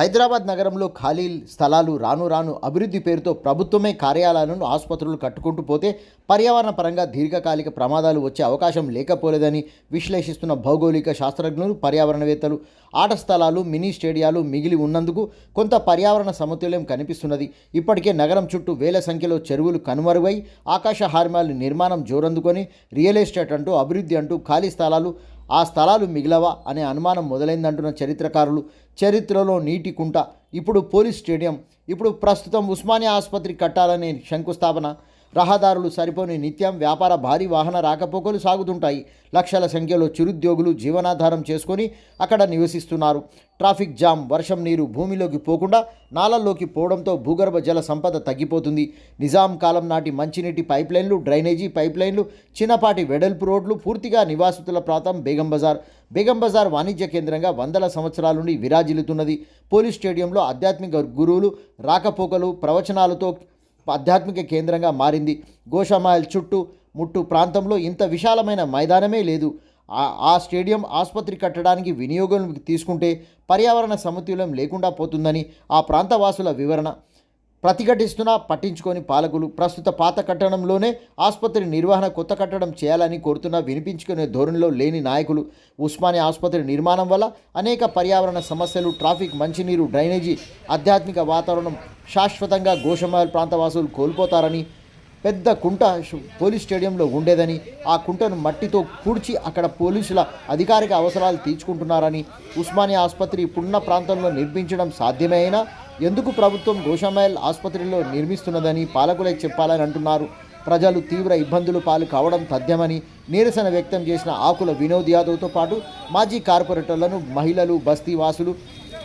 హైదరాబాద్ నగరంలో ఖాళీ స్థలాలు రాను రాను అభివృద్ధి పేరుతో ప్రభుత్వమే కార్యాలయాలను ఆసుపత్రులు కట్టుకుంటూ పోతే పర్యావరణ పరంగా దీర్ఘకాలిక ప్రమాదాలు వచ్చే అవకాశం లేకపోలేదని విశ్లేషిస్తున్న భౌగోళిక శాస్త్రజ్ఞులు పర్యావరణవేత్తలు. ఆట స్థలాలు మినీ స్టేడియాలు మిగిలి ఉన్నందుకు కొంత పర్యావరణ సమతుల్యం కనిపిస్తున్నది. ఇప్పటికే నగరం చుట్టూ వేల సంఖ్యలో చెరువులు కనుమరుగై ఆకాశ హార్మాలు నిర్మాణం జోరందుకొని రియల్ ఎస్టేట్ అంటూ అభివృద్ధి అంటూ ఖాళీ స్థలాలు ఆ స్థలాలు మిగిలవా అనే అనుమానం మొదలైందంటున్న చరిత్రకారులు. చరిత్రలో నీటి కుంట. ఇప్పుడు పోలీస్ స్టేడియం. ఇప్పుడు ప్రస్తుతం ఉస్మానియా ఆసుపత్రి కట్టాలనే శంకుస్థాపన. రహదారులు సరిపోని నిత్యం వ్యాపార భారీ వాహన రాకపోకలు సాగుతుంటాయి. లక్షల సంఖ్యలో చిరుద్యోగులు జీవనాధారం చేసుకొని అక్కడ నివసిస్తున్నారు. ట్రాఫిక్ జామ్ వర్షం నీరు భూమిలోకి పోకుండా నాలల్లోకి పోవడంతో భూగర్భ జల సంపద తగ్గిపోతుంది. నిజాం కాలం నాటి మంచినీటి పైప్లైన్లు డ్రైనేజీ పైప్లైన్లు చిన్నపాటి వెడల్పు రోడ్లు పూర్తిగా నివాసితుల ప్రాంతం బేగం బజార్. బేగం బజార్ వాణిజ్య కేంద్రంగా వందల సంవత్సరాల నుండి విరాజిల్లుతున్నది. పోలీస్ స్టేడియంలో ఆధ్యాత్మిక గురువులు రాకపోకలు ప్రవచనాలతో ఆధ్యాత్మిక కేంద్రంగా మారింది. గోషామాయిల్ చుట్టూ ముట్టు ప్రాంతంలో ఇంత విశాలమైన మైదానమే లేదు. ఆ- స్టేడియం ఆసుపత్రి కట్టడానికి వినియోగం తీసుకుంటే పర్యావరణ సమతుల్యం లేకుండా పోతుందని ఆ ప్రాంతవాసుల వివరణ. ప్రతిఘటిస్తున్నా పట్టించుకొని పాలకులు ప్రస్తుత పాత కట్టడంలోనే ఆసుపత్రి నిర్వహణ కొత్త కట్టడం చేయాలని కోరుతున్నా వినిపించుకునే ధోరణిలో లేని నాయకులు. ఉస్మానియా ఆసుపత్రి నిర్మాణం వల్ల అనేక పర్యావరణ సమస్యలు ట్రాఫిక్ మంచినీరు డ్రైనేజీ ఆధ్యాత్మిక వాతావరణం శాశ్వతంగా గోషమాయల్ ప్రాంతవాసులు కోల్పోతారని పెద్ద కుంట పోలీస్ స్టేడియంలో ఉండేదని ఆ కుంటను మట్టితో పూడ్చి అక్కడ పోలీసుల అధికారిక అవసరాలు తీర్చుకుంటున్నారని ఉస్మానియా ఆసుపత్రి ఇప్పుడున్న ప్రాంతంలో నిర్మించడం సాధ్యమే అయినా ఎందుకు ప్రభుత్వం గోషామైల్ ఆసుపత్రిలో నిర్మిస్తున్నదని పాలకులే చెప్పాలని అంటున్నారు. ప్రజలు తీవ్ర ఇబ్బందులు పాలు కావడం తథ్యమని నిరసన వ్యక్తం చేసిన ఆకుల వినోద్ యాదవ్తో పాటు మాజీ కార్పొరేటర్లను మహిళలు బస్తీవాసులు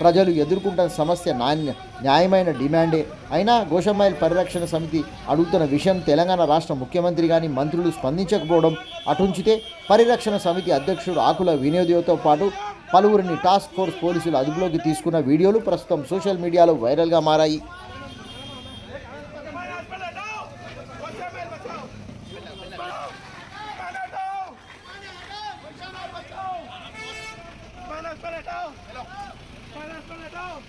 ప్రజలు ఎదుర్కొంటున్న సమస్య నాణ్య న్యాయమైన డిమాండే. అయినా గోషమైల్ పరిరక్షణ సమితి అడుగుతున్న విషయం తెలంగాణ రాష్ట్ర ముఖ్యమంత్రి కానీ మంత్రులు స్పందించకపోవడం అటుంచితే పరిరక్షణ సమితి అధ్యక్షుడు ఆకుల వినోదతో పాటు పలువురిని టాస్క్ ఫోర్స్ పోలీసులు అదుపులోకి తీసుకున్న వీడియోలు ప్రస్తుతం సోషల్ మీడియాలో వైరల్గా మారాయి. Para, para, para,